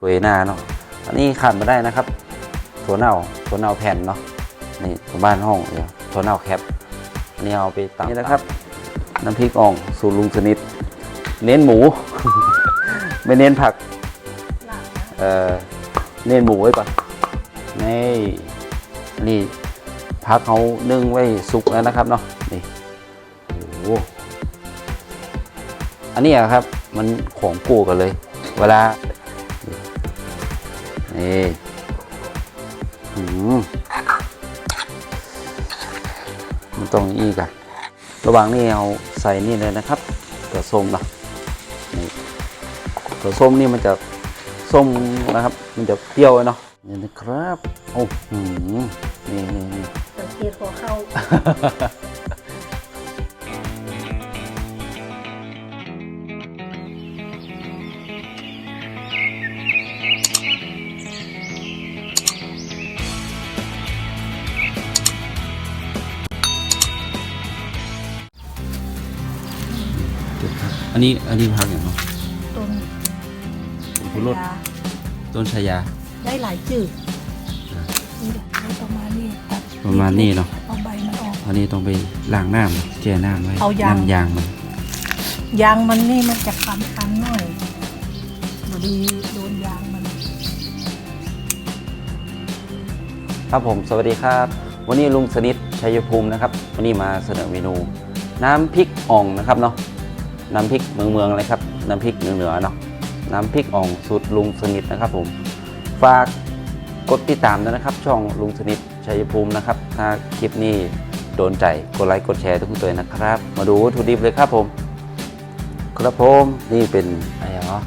เวยหน้าเนาะ อันนี้ขาดไม่ได้นะครับ ถั่วเน่า ถั่วเน่าแผ่นเนาะ นี่ของบ้านห้องเดี๋ยวถั่วเน่าแคปอันนี้เอาไปตำนี่นะครับ น้ำพริกอ่องสูตรลุงสนิท เน้นหมู ไม่เน้นผัก เอ่อเน้นหมูไว้ก่อน นี่นี่พักเขานึ่งไว้สุกแล้วนะครับเนาะ นี่ โอ้โหอันนี้อะครับ มันของกูกันเลย เวลา นี่หืมมันตรงนี้กันระหว่างนี้เอาใส่นี่เลยนะครับเกลือส้มเนาะนี่เกลือส้มนี่มันจะส้มนะครับ มันจะเปรี้ยวเนาะนี่นะครับ โอ้โหนี่นี่นี่สังเกตหัวเข้า อันนี้อันนี้พักอย่างเนาะต้นคุณรสยาต้นชายา ได้หลายจืดอ่านี่ได้ประมาณนี้ตัดประมาณนี้เนาะเอาใบมันออกอันนี้ต้องไปล้างน้ำแช่น้ำไว้เอายางน้ำยางมันยางมันนี่มันจะคันคันๆหน่อยพอดีโดนยางมัน ครับผมสวัสดีครับ วันนี้ลุงสนิทชัยภูมินะครับ วันนี้มาเสนอเมนู น้ำพริกอ่องนะครับเนาะ น้ำพริกเมืองเมืองๆเลยครับ น้ำพริกเหนือเหนือๆเนาะน้ำพริกอ่องสูตรลุงสนิทนะครับผมฝากกดติดตามด้วยนะครับ ช่องลุงสนิทชัยภูมินะครับ ถ้าคลิปนี้โดนใจกดไลค์กดแชร์ทุกตัวนะครับ มาดูวัตถุดิบเลยครับผม ครับผมนี่เป็นอะไรเนาะ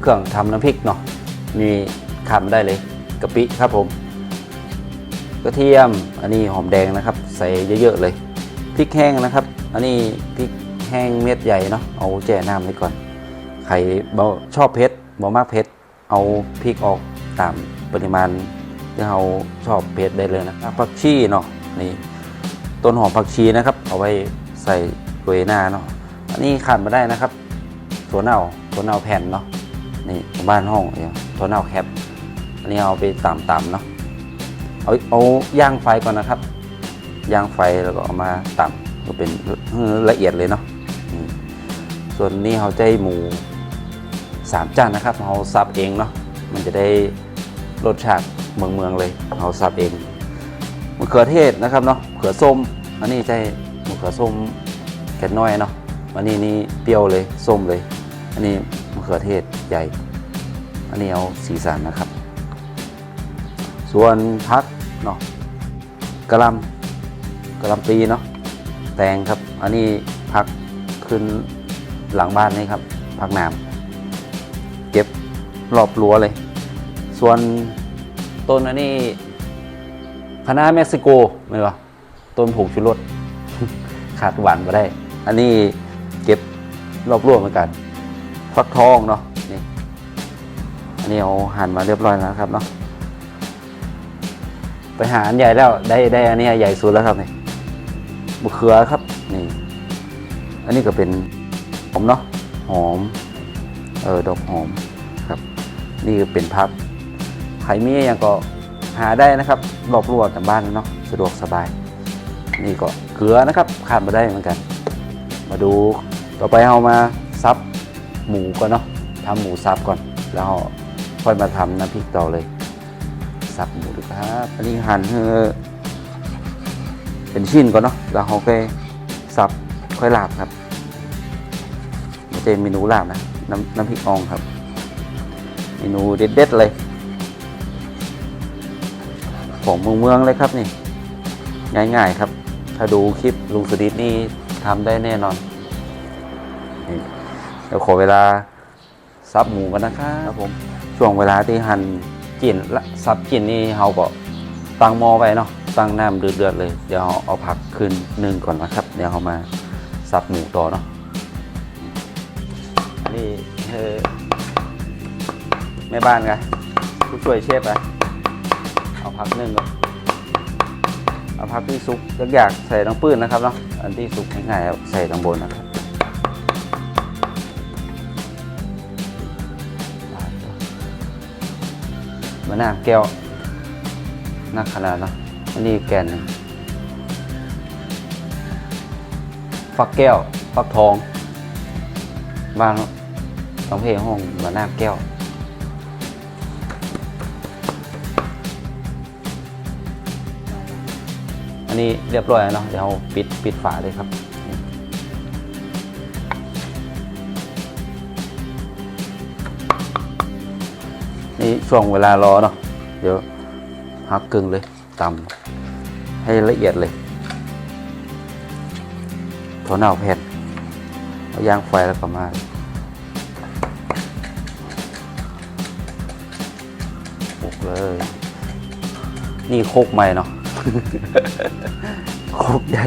เครื่องทำน้ำพริกเนาะมีขามได้เลยกะปิครับผมกระเทียมอันนี้หอมแดงนะครับ ใส่เยอะๆเลยพริกแห้งนะครับ อันนี้พริก แห้งเม็ดใหญ่เนาะเอาแจ่น้ำไว้ก่อนใครบ่ชอบเผ็ดบ่มากเผ็ดเอาพริกออกตามปริมาณที่เราชอบเผ็ดได้เลยนะครับผักชีเนาะนี่ต้นหอมผักชีนะครับ เอาไว้ใส่โรยหน้าเนาะอันนี้ขาดไม่ได้นะครับถั่วเน่าถั่วเน่าแผ่นเนาะนี่บ้านห้องเนี่ยถั่วเน่าแคปอันนี้เอาไปตำๆเนาะเอาเอาย่างไฟก่อนนะครับย่างไฟแล้วก็เอามาตำก็เป็นละเอียดเลยเนาะ ส่วนนี้เขาใจหมูสามจานนะครับเราซับเองเนาะมันจะได้รสชาติเมืองเมืองเลยเราซับเองมะเขือเทศนะครับเนาะมะเขือส้ม อันนี้ใจมะเขือส้มแก่น้อยเนาะอันนี้นี่เปรี้ยวเลยส้มเลย อันนี้มะเขือเทศใหญ่ อันนี้เอาสีสันนะครับ ส่วนพักเนาะกระลำกระลำปีเนาะแตงครับ อันนี้พักขึ้น หลังบ้านนี่ครับพักน้ำเก็บรอบรั้วเลย ส่วนต้นอันนี้คณะเม็กซิโกไม่วะต้นผงชูรสขาดหวานมาได้ อันนี้เก็บรอบรั้วเหมือนกันฟักทองเนาะนี่อันนี้เอาหั่นมาเรียบร้อยแล้วครับเนาะไปหาอันใหญ่แล้วได้ได้อันนี้ใหญ่สุดแล้วครับนี่มะเขือครับนี่ อันนี้ก็เป็น มเนาะหอมเออดอกหอมครับ นี่ก็เป็นพักใครมีอย่างก็หาได้นะครับรอบรั้วแต่บ้านเนาะสะดวกสบาย นี่ก็เกลือนะครับขาดมาได้เหมือนกัน มาดูต่อไปเรามาซับหมูก่อนเนาะทำหมูซับก่อน แล้วค่อยมาทำน้ำพริกต่อเลยสับหมูดีครับอันนี้หั่นให้เป็นชิ้นก่อนเนาะแล้วเขาก็สับค่อยลาบครับ ไม่ใช่เมนูลาบนะน้ำน้ำพริกอ่องครับ เมนูเด็ดๆเลย ของเมืองเมืองๆเลยครับนี่ ง่ายๆครับ ถ้าดูคลิปลุงสดิษนี่ทำได้แน่นอนนี่เดี๋ยวขอเวลาซับหมูกันนะครับผมช่วงเวลาที่หั่นกินละซับกินนี่เราก็ตั้งหม้อไว้เนาะตั้งน้ำเดือดๆเลย เดี๋ยวเราเอาผักขึ้นนึ่งก่อนนะครับ เดี๋ยวเรามาสับหมูต่อเนาะ นี่เออแม่บ้านไงผู้ช่วยเชฟไปเอาผักนึ่งก่อนเอาผักที่สุกอยากๆใส่ทั้งปื้นนะครับเนาะอันที่สุกง่ายๆใส่ตางบนนะครับมะนาวแก้วนักขนาดเนาะอันนี้แกนนึงฟักแก้ว ฟักทอง บ้าน ต้องเพลห้องมะนาวแก้ว อันนี้เรียบร้อยแล้วเนาะเดี๋ยวเราปิดปิดฝาเลยครับนี่ช่วงเวลารอเนาะเดี๋ยวหักกึ่งเลยตำให้ละเอียดเลยถั่วเน่าแผ่นเอายางไฟแล้วก็มา เลย นี่โคกใหม่เนาะ โคกใหญ่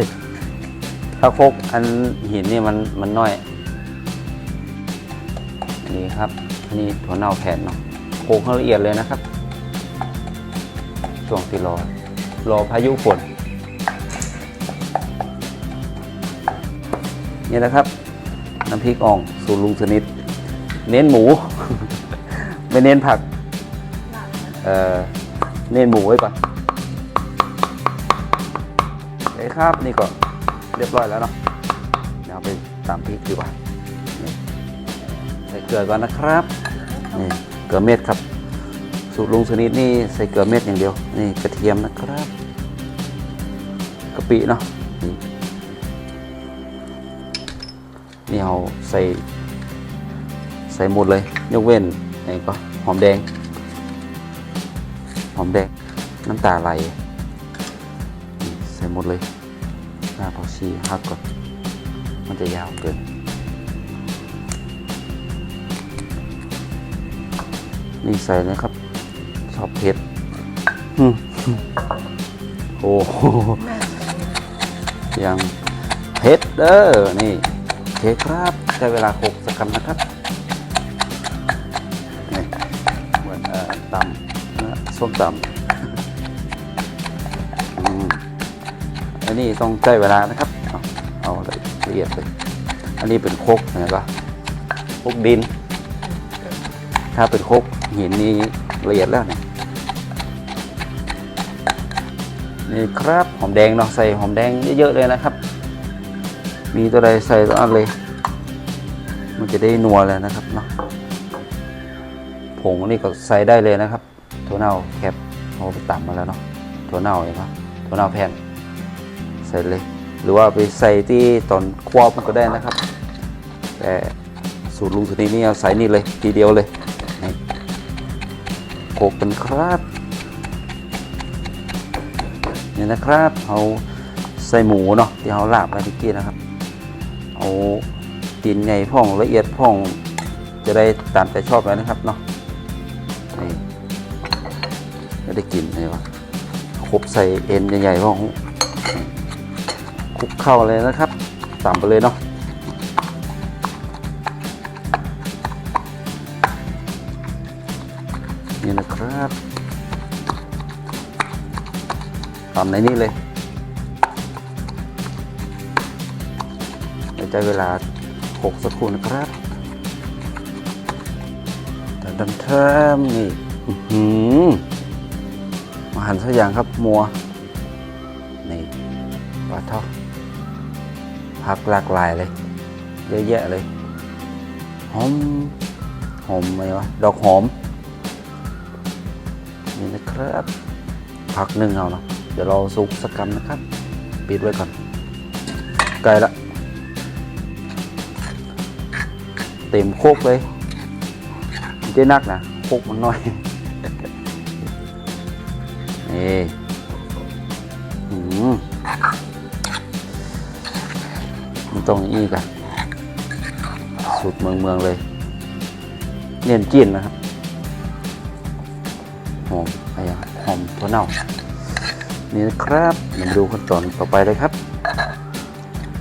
ถ้าโคกอันหินนี่มันมันน้อย นี่ครับอันนี้ถั่วเน่าแผ่นเนาะโขลกให้ละเอียดเลยนะครับ ช่วงที่รอ รอพายุฝนนี่นะครับ น้ำพริกอ่องสูตรลุงสนิท เน้นหมู ไม่เน้นผัก เน้นหมูไว้ก่อนโอเคครับนี่ก็เรียบร้อยแล้วเนาะเดี๋ยวเอาไปตามพริกดีกว่าใส่เกลือก่อนนะครับนี่เกลือเม็ดครับ สูตรลุงสนิทนี่ใส่เกลือเม็ดอย่างเดียวนี่กระเทียมนะครับกะปิเนาะนี่เอาใส่ใส่หมดเลย ยกเว้นไอ้ก็หอมแดง อมแดงน้ำตาไหลใส่หมดเลยหน้าพอชีหักก่อนมันจะยาวเกินนี่ใส่นะครับชอบเผ็ดโอ้โหยังเผ็ดเด้อนี่โอเคครับได้เวลาโขลกสักคำนะครับ ส้มตำอันนี้ต้องใช้เวลานะครับ เอาเอาละเอียดเลยอันนี้เป็นโคกนะก็โคกดิน ถ้าเป็นโคกหินนี่ละเอียดแล้วเนี่ยนี่ครับหอมแดงเนาะใส่หอมแดงเยอะๆเลยนะครับ มีตัวใดใส่ตัวอันเลย มันจะได้นัวเลยนะครับเนาะผงนี่ก็ใส่ได้เลยนะครับ ถั่วเน่าแคบเอาไปตำมาแล้วเนาะถั่วเน่าเองครับถั่วเน่าแผ่นใส่เลย หรือว่าไปใส่ที่ตอนควบมันก็ได้นะครับ แต่สูตรลุงสุนีนี่เอาใส่นี่เลยทีเดียวเลยโขกเป็นครับนี่นะครับเอาใส่หมูเนาะที่เราลาบไปเมื่กี้นะครับเอาตีนใหญ่พ่องละเอียดพ่องจะได้ตามใจชอบเลยนะครับเนาะ ได้กินเลยวะคบใส่เอ็นใหญ่ๆพ่องคลุกเข้าเลยนะครับตามไปเลยเนาะนี่นะครับทำในนี้เลยใช้เวลาหกสักครู่นะครับดันดันเทมนี่อื้อ หือมาหันสักอย่างครับมัว นี่ปลาท่าผักหลากหลายเลย เยอะแยะเลยหอมหอมไหมวะดอกหอม นี่นะครับพักหนึ่งเอาเนาะเดี๋ยวเราซุกสักกำนะครับ ปิดไว้ก่อนใกล้ละ เต็มโคกเลยมันจะนักนะโคกมันน้อย นี่หืมต้องอี้กันสูตรเมืองเมืองเลย เนียนจีนนะครับหอมอะไรหอมถั่วเน่า นี่นะครับมาดูขั้นตอนต่อไปเลยครับ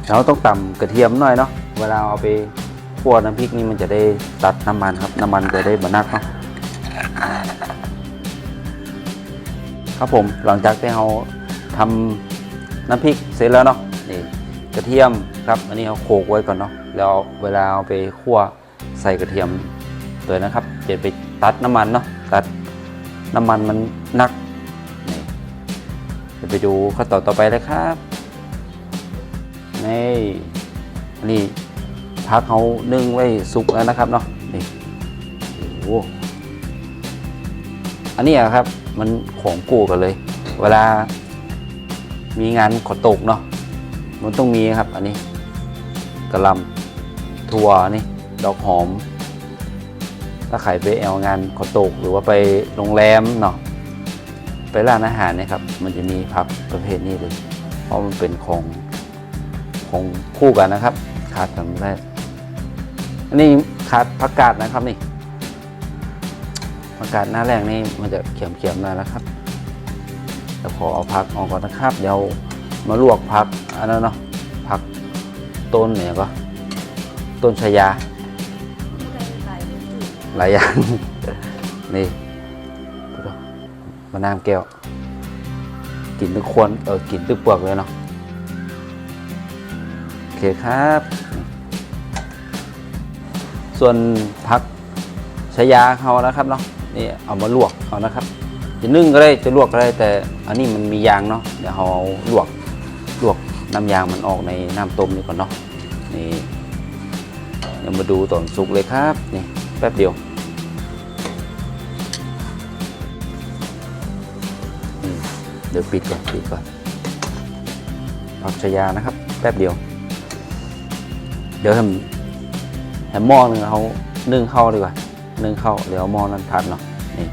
เราต้องตำกระเทียมหน่อยเนาะเวลาเอาไปคั่วน้ำพริกนี่มันจะได้ตัดน้ำมันครับ น้ำมันจะได้บรนักเนาะ ครับผมหลังจากที่เราทำน้ำพริกเสร็จแล้วเนาะนี่กระเทียมครับ อันนี้เราโขลกไว้ก่อนเนาะแล้วเวลาเอาไปคั่วใส่กระเทียมเลยนะครับจะไปตัดน้ำมันเนาะตัดน้ำมันมันนักนี่เดี๋ยวไปดูขั้นตอนต่อไปเลยครับนี่นี่พักเขานึ่งไว้สุกแล้วนะครับเนาะนี่โอ้อันนี้ครับ มันของกูกันเลย เวลา มีงานขอตกเนาะมันต้องมีครับ อันนี้กระลำถั่วนี่ดอกหอม ถ้าใครไปแอลงานขอตกหรือว่าไปโรงแรมเนาะไปร้านอาหารเนี่ยครับ มันจะมีผักประเภทนี้เลย เพราะมันเป็นของของคู่กันนะครับ ขาดกันไม่ได้อันนี้ขาดผักกาดนะครับนี่ ผักาดหน้าแรกนี่มันจะเขียมๆหน่อยนะครับแต่พอเอาผักออกก่อนนะครับเดี๋ยวมาลวกผักอันนั้นเนาะผักต้นเนี่ยก็ต้นชายาหลายอย่างนี่มะนาวแก้วกินทุกคนเออกินทุกเปลือกเลยเนาะโอเคครับ ส่วนผักชายาเขานะครับเนาะ นี่เอามาลวกเขานะครับ จะนึ่งก็ได้จะลวกก็ได้แต่อันนี้มันมียางเนาะเดี๋ยวเราเอาลวกลวกน้ำยางมันออกในน้ำต้มนี่ก่อนเนาะนี่เดี๋ยวมาดูตอนสุกเลยครับนี่แป๊บเดียวเดี๋ยวปิดก่อนปิดก่อนผักชายานะครับ แป๊บเดียว เดี๋ยวทำแหมหม้อหนึ่งเอานึ่งเข้าดีกว่า นึ่งเข้าเดี๋ยวมอนันผัดเนาะนี่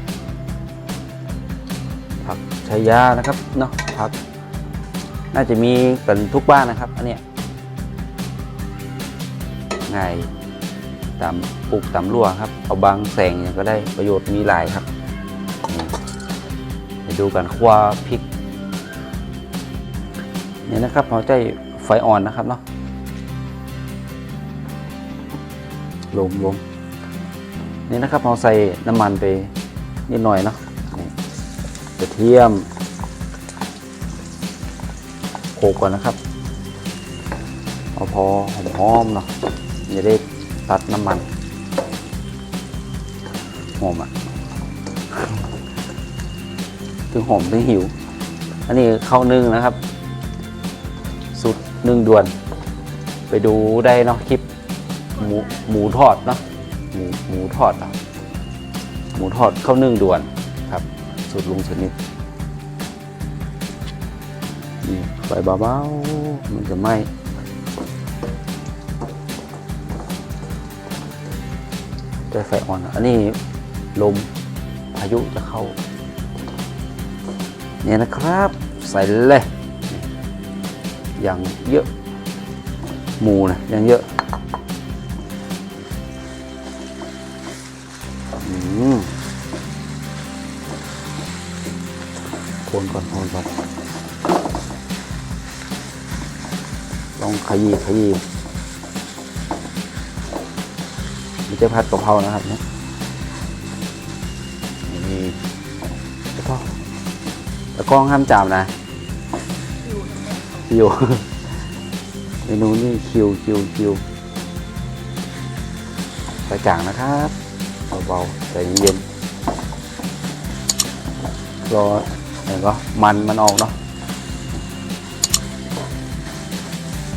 ผักชายานะครับเนาะผัก น่าจะมีกันทุกบ้านนะครับ อันเนี้ยง่ายตามปลูกตามรั้วครับ เอาบางแสงเนี่ยก็ได้ประโยชน์มีหลายครับไปดูกันคั่วพริกนี่นะครับเราใจไฟอ่อนนะครับเนาะลมลม นี่นะครับเราใส่น้ำมันไปนิดหน่อยเนาะกระเทียมโขกก่อนนะครับเอาพอหอมๆเนาะอย่าได้ตัดน้ำมันหอมอะถึงหอมถึงหิว อันนี้ข้าวนึ่งนะครับ สุดนึ่งด่วน ไปดูได้เนาะคลิปหมูหมูทอดเนาะ หมูหมูทอดเนาะหมูทอดข้าวนึ่งด่วนครับสุดลุงชนิดนี่ไฟเบาๆมันจะไหม้แต่ไฟอ่อน อันนี้ลมพายุจะเข้า เนี่ยนะครับ ใส่เลยอย่างเยอะ หมูนะอย่างเยอะ นก่อนคนก่อนลองขยี้ขยี้ไม่ใช่ผัดกะเพรานะครับเนี่ยนี่แล้วก็แต่กล้องห้ามจับนะคิวเมนูนี่คิวคิวคิวใส่กลางนะครับเบาๆใจเย็นรอ เดี๋ยวก็มันมันออกเนาะ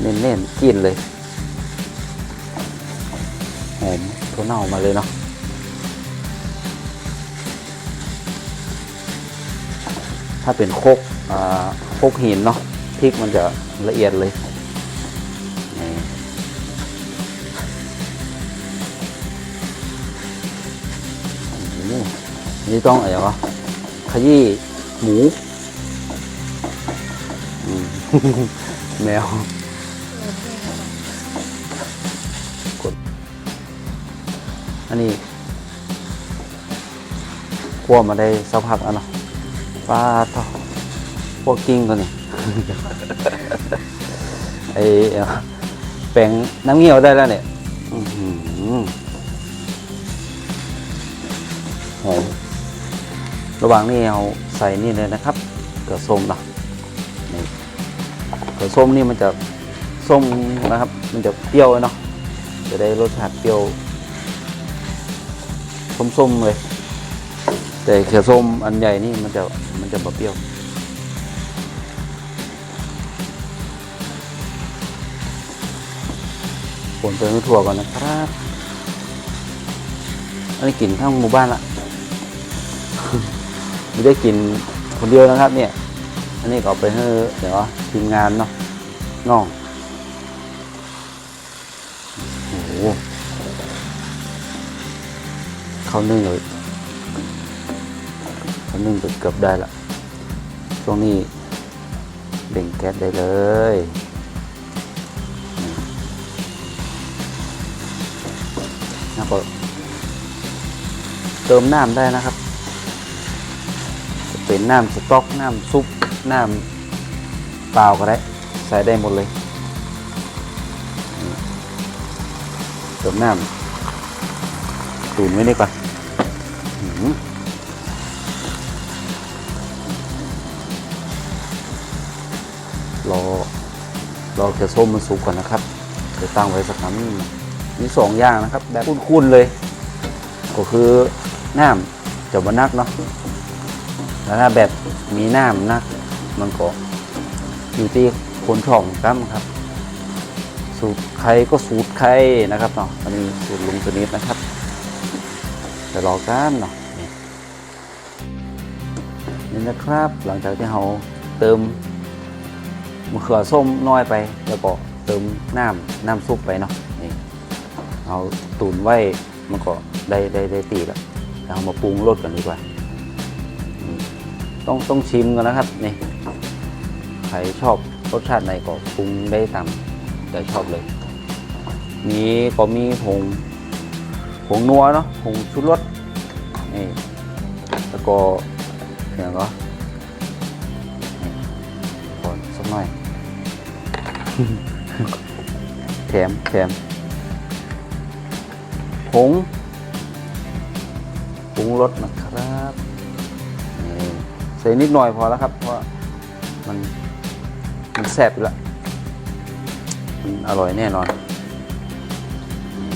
เน้นๆกินเลยหอมถั่วเน่ามาเลยเนาะถ้าเป็นโคกอ่าโคกหินเนาะพริกมันจะละเอียดเลยนี่นี่ต้องอะไรวะขยี้ หมู แมวกดอันนี้คั่วมาได้สักพักแล้วเนาะปลาทอพวกกิ้งตัวนี้ไอเอ่อแปลงน้ำเงี้ยวได้แล้วเนี่ยอื้อหือหอมระหว่างนี้เอา ใส่นี่เลยนะครับ เกลือส้มเนาะนี่เกลือส้มนี่มันจะส้มนะครับ มันจะเปรี้ยวเนาะจะได้รสชาติเปรี้ยวส้มๆเลยแต่เขียวส้มอันใหญ่นี่มันจะมันจะแบบเปรี้ยว ผลไปให้ถั่วก่อนนะครับ อันนี้กินทั้งหมู่บ้านละ ไม่ได้กินคนเดียวนะครับ เนี่ย อันนี้ก็เอาไปให้เดี๋ยวทีมงานเนาะน้องโอ้โหเขานึ่งเลยเขานึ่งเกือบได้ละช่วงนี้เบ่งแก๊สได้เลยแล้วก็เติมน้ำได้นะครับ เป็นน้ำสต๊อกน้ำซุปน้ำเปล่าก็ได้ ใส่ได้หมดเลยเติมน้ำตูนไว้นี่ก่อนรอรอเกลือส้มมันสุกก่อนนะครับเดี๋ยวตั้งไว้สักน้ำมีสองอย่างนะครับ แบบคุ้นๆเลย ก็คือน้ำจะบนักเนาะ แล้วถ้าแบบมีน้ำนัก มันก็อยู่ที่คนชอบกันครับ สูตรใครก็สูตรใครนะครับเนาะอันนี้สูตรลุงสนิทนะครับจะรอกันเนาะนี่นะครับ หลังจากที่เราเติมมะเขือส้มน้อยไป แล้วก็เติมน้ำน้ำซุปไปเนาะนี่เอาตุนไว้มันก็ได้ได้ได้ตีแล้วเอามาปรุงรสกันดีกว่า ต้องต้องชิมกันนะครับนี่ใครชอบรสชาติไหนก็ปรุงได้ตามใจชอบเลยมีก็มีผงผงนัวเนาะผงชูรสนี่แล้วก็อย่างก็นี่ขอสักหน่อยแถมแถมผงผงรสนะครับ ใส่นิดหน่อยพอแล้วครับเพราะมันมันแซ่บอยู่แล้วมันอร่อยแน่นอน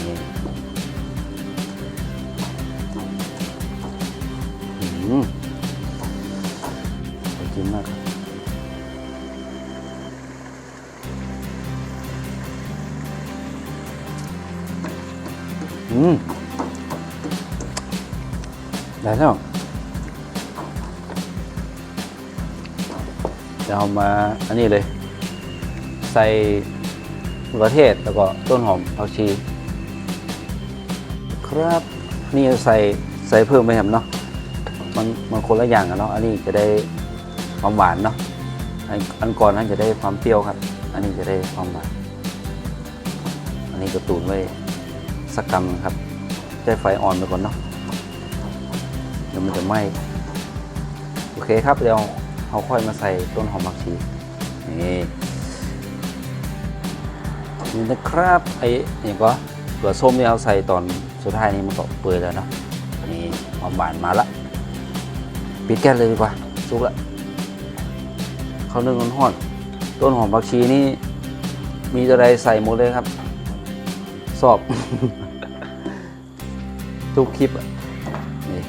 นี่อืมมากครับอืมได้แล้ว เดี๋ยวเอามาอันนี้เลย ใส่มะเขือเทศแล้วก็ต้นหอมผักชี ครับนี่ใส่ใส่เพิ่มไปครับเนาะมันมันคนละอย่างกันเนาะอันนี้จะได้ความหวานเนาะอันอันก่อนนั้นจะได้ความเปรี้ยวครับ อันนี้จะได้ความหวานอันนี้กระตูนไว้สักกำหนึ่งครับใช้ไฟอ่อนไปก่อนเนาะเดี๋ยวมันจะไหม้โอเคครับเดี๋ยว เขาค่อยมาใส่ต้นหอมผักชีนี่นี่นะครับไอ้นี่ก็เกลือส้มที่เราใส่ตอนสุดท้ายนี้มันก็เปื่อยแล้วเนาะนี่ความหวานมาละปิดแก๊สเลยดีกว่าสุกละเขานึ่งร้อนๆต้นหอมผักชีนี่มีอะไรใส่หมดเลยครับ สอบ ทุกคลิปอะนี่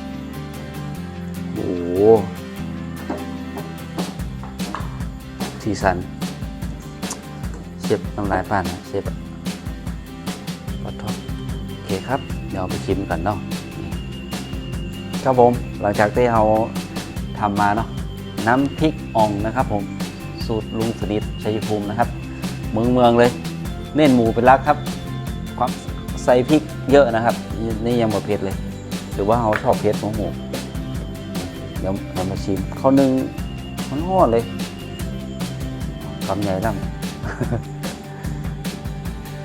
โอ้ สีสัน เชฟน้ำลายป่านนะเชฟอะขอทษโอเคครับ เดี๋ยวไปชิมกันเนาะครับผมหลังจากที่เราทำมาเนาะน้ำพริกอ่องนะครับผมสูตรลุงสนิทชัยภูมินะครับ เมืองเมืองเลย เน้นหมูเป็นหลักครับ ความใส่พริกเยอะนะครับ นี่ยังบ่เผ็ดเลย หรือว่าเราชอบเผ็ดของหมูเดี๋ยวเรามาชิมเขานึ่งมันห่อนเลย คำใหญ่ดำ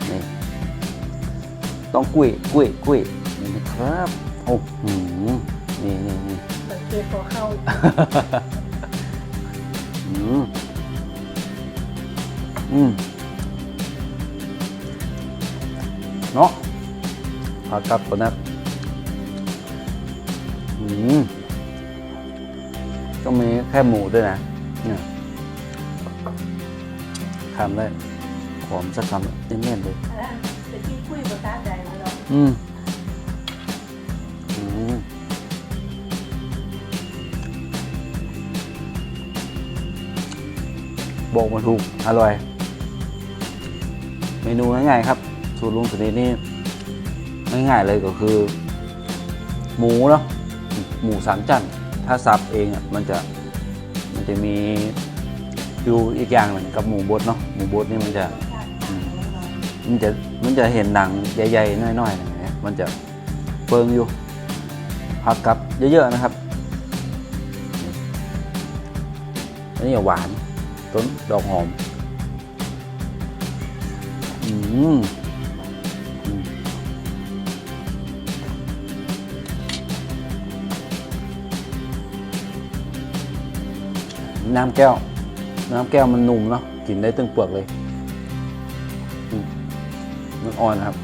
นี่ต้องกุ้ยกุ้ยกุ้ยนี่นะครับโอ้โหนี่นี่นี่สังเกตพอเข้าอืมอืมเนาะพากลับก่อนนะอืมต้องมีแค่หมูด้วยนะเนี่ย คำได้หอมสักคำแน่นเลยแต่ที่คุยภาษาใดเนาะอืมบอกมาถูก อร่อย เมนูง่ายๆครับ สูตรลุงสตีนี่ง่ายๆเลยก็คือ หมูเนาะหมูสามจันถ้าสับเองอะมันจะมันจะมี อยู่อีกอย่างหนึ่งกับหมูบดเนาะหมูบดนี่มันจะอืมมันจะมันจะเห็นหนังใหญ่ๆน้อยๆอย่างเงี้ยมันจะเฟิงอยู่ผักกับเยอะๆนะครับอันนี้หวานต้นดอกหอมอืมอืมน้ำแก้ว น้ำแก้วมันนุ่มเนาะกินได้ตึงเปลือกเลยมันอ่อนครับ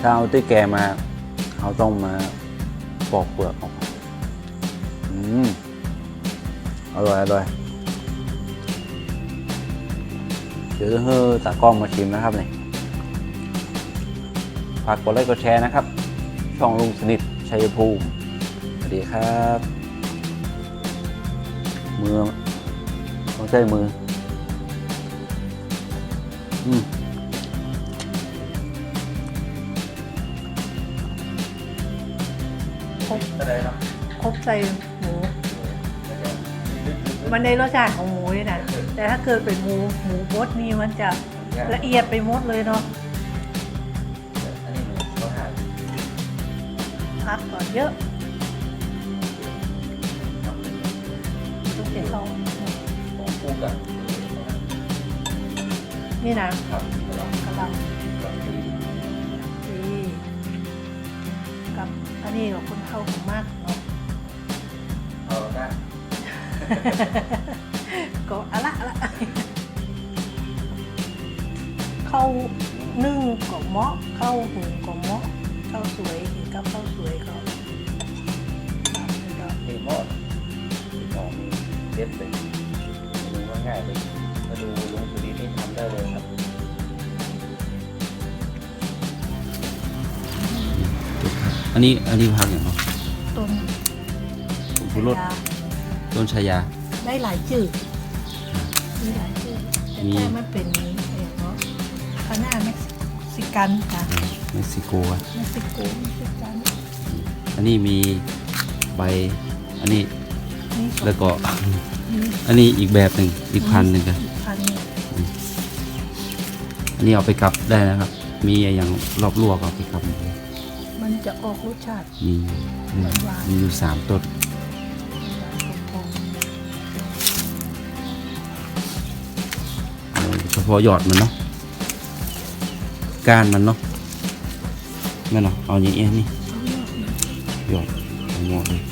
ถ้าเอาตุ้แกมาเขาต้องมาปอกเปลือกออกอืมอร่อยอร่อยเดี๋ยวจะให้ตากล้องมาชิมนะครับนี่ฝากกดไลค์กดแชร์นะครับ ช่องลุงสนิทชัยภูมิ สวัสดีครับ เมือง ใช้มืออืมครบอะไรเนาะครบใส่หมู มันได้รสชาติของหมูเลยนะ แต่ถ้าเกิดเป็นหมูหมูบดนี่มันจะละเอียดไปหมดเลยเนาะอันนี้หนูก็หาพักก่อนเยอะ นี่นะครับกระหลำดีกับอันนี้กับคนเข้าของมากเนาะเอาได้ก็อะละอะละเข้านึ่งก็เหมาะเข้าหุงก็เหมาะเข้าสวยกินกับข้าวสวยก็ก็ตีหมดตีหมอมีเด็ดเลยดูว่าง่ายเลยมาดู ลุงสุรีนี่ทำได้เลยครับอันนี้อันนี้พักอย่างเนาะต้นผมพูรสยาต้นชายา ได้หลายจืดมีหลายจืดแต่มีแค่ไม่เป็นเองเนาะคณะเม็กซิกันค่ะเม็กซิโกอะเม็กซิโกเม็กซิกันอันนี้มีใบอันนี้นี่แล้วก็นี่อันนี้อีกแบบหนึ่งอีกพันหนึ่งกันอีกพั นหนึ่งอันนี้เอาไปกลับได้นะครับ มีอย่างรอบลวกเอาไปกลับมันจะออกรสชาติ มีนี่มีอยู่สามต้นคงเอาเฉพาะยอดมันเนาะก้านมันเนาะแม่นเนาะเอาอย่างเงี้ยนี่ๆยอดเอาหมดเลย